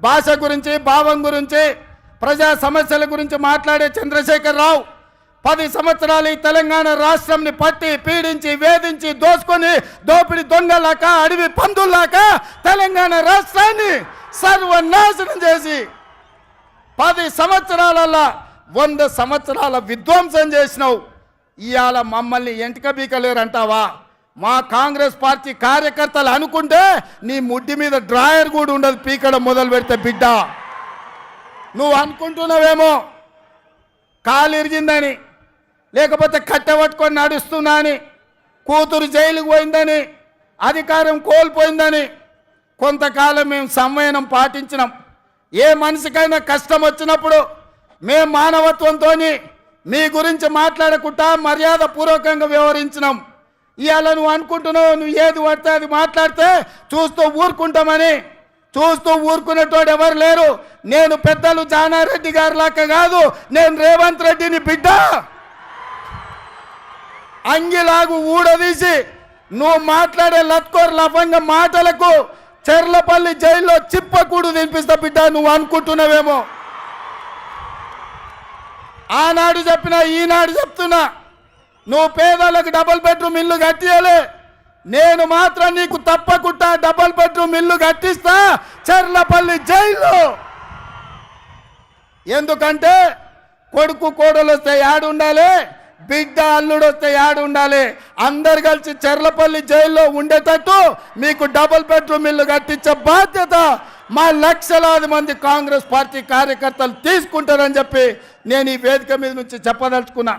భాష గురించి భావం గురించి ప్రజా సమస్యల గురించి మాట్లాడే చంద్రశేఖర్ రావు పది సంవత్సరాలు ఈ తెలంగాణ రాష్ట్రంని పట్టి పీడించి వేధించి దోసుకొని దోపిడి దొంగలాక అడవి పందుల్లాక తెలంగాణ రాష్ట్రాన్ని సర్వనాశనం చేసి పది సంవత్సరాలల్లా వంద సంవత్సరాల విధ్వంసం చేసినావు. ఇవాళ మమ్మల్ని ఎంటిక బీకలేరంటావా మా కాంగ్రెస్ పార్టీ కార్యకర్తలు అనుకుంటే నీ ముడ్డి మీద డ్రాయర్ కూడా ఉండదు పీకడం మొదలు పెడితే బిడ్డ. నువ్వు అనుకుంటున్నావేమో? కాలు ఇరిగిందని లేకపోతే కట్టె పట్టుకొని నడుస్తున్నా అని కూతురు జైలుకు పోయిందని అధికారం కోల్పోయిందని కొంతకాలం మేము సంవయనం పాటించినాం. ఏ మనిషికైనా కష్టం వచ్చినప్పుడు మేము మానవత్వంతో మీ గురించి మాట్లాడకుండా మర్యాద పూర్వకంగా వ్యవహరించినాం. ఇవాళ నువ్వు అనుకుంటున్నావు నువ్వు ఏది పడితే అది మాట్లాడితే చూస్తూ ఊరుకుంటామని. చూస్తూ ఊరుకునేటోడు ఎవరు లేరు. నేను పెద్దలు జానారెడ్డి గారి లాక్క కాదు నేను రేవంత్ రెడ్డిని బిడ్డ. అంగిలాగు ఊడదీసి నువ్వు మాట్లాడే లత్కోర్ లఫంగ మాటలకు చెర్లపల్లి జైల్లో చిప్పకూడు తినిపిస్తా బిడ్డ నువ్వు అనుకుంటున్నావేమో. ఆనాడు చెప్పినా ఈనాడు చెప్తున్నా. నువ్వు పేదలకు డబుల్ బెడ్రూమ్ ఇల్లు కట్టియలే నేను మాత్రం నీకు తప్పకుండా డబుల్ బెడ్రూమ్ ఇల్లు కట్టిస్తా. చెర్లపల్లి జైల్లో. ఎందుకంటే కొడుకు కోడలు వస్తే యాడు ఉండాలి బిడ్డ అల్లుడు వస్తే యాడు ఉండాలి అందరు కలిసి చెర్లపల్లి జైల్లో ఉండేటట్టు మీకు డబుల్ బెడ్రూమ్ ఇల్లు కట్టించే బాధ్యత మా లక్షలాది మంది కాంగ్రెస్ పార్టీ కార్యకర్తలు తీసుకుంటారని చెప్పి నేను ఈ వేదిక మీద నుంచి చెప్పదలుచుకున్నా.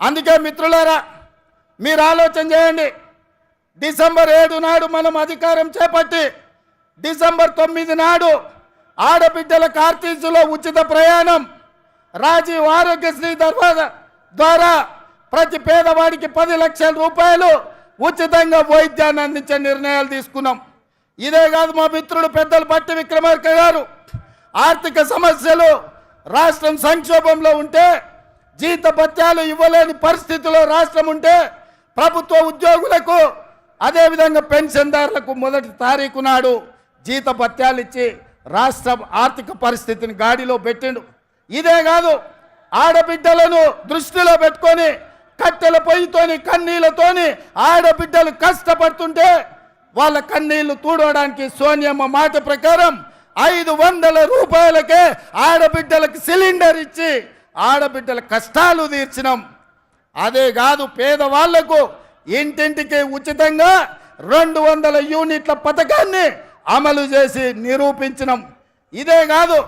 అందుకే మిత్రులారా మీరు ఆలోచన చేయండి. డిసెంబర్ ఏడు నాడు మనం అధికారం చేపట్టి డిసెంబర్ తొమ్మిది నాడు ఆడబిడ్డల కార్తీసులో ఉచిత ప్రయాణం రాజీవ్ ఆరోగ్యశ్రీ దర్వాజా ద్వారా ప్రతి పేదవాడికి పది లక్షల రూపాయలు ఉచితంగా వైద్యాన్ని అందించే నిర్ణయాలు తీసుకున్నాం. ఇదే కాదు మా మిత్రుడు పెద్దలు పట్టి విక్రమార్క గారు ఆర్థిక సమస్యలు రాష్ట్రం సంక్షోభంలో ఉంటే జీత భత్యాలు ఇవ్వలేని పరిస్థితిలో రాష్ట్రం ఉంటే ప్రభుత్వ ఉద్యోగులకు అదేవిధంగా పెన్షన్దారులకు మొదటి తారీఖు నాడు జీత భత్యాలు ఇచ్చి రాష్ట్ర ఆర్థిక పరిస్థితిని గాడిలో పెట్టిండు. ఇదే కాదు ఆడబిడ్డలను దృష్టిలో పెట్టుకొని కట్టెల పొయ్యితోని కన్నీళ్ళతోని ఆడబిడ్డలు కష్టపడుతుంటే వాళ్ళ కన్నీళ్ళు తూడవడానికి సోనియమ్మ మాట ప్రకారం ఐదు వందల రూపాయలకే ఆడబిడ్డలకు సిలిండర్ ఇచ్చి ఆడబిడ్డల కష్టాలు తీర్చినాం. అదే కాదు పేదవాళ్ళకు ఇంటింటికి ఉచితంగా రెండు వందల యూనిట్ల పథకాన్ని అమలు చేసి నిరూపించినాం. ఇదే కాదు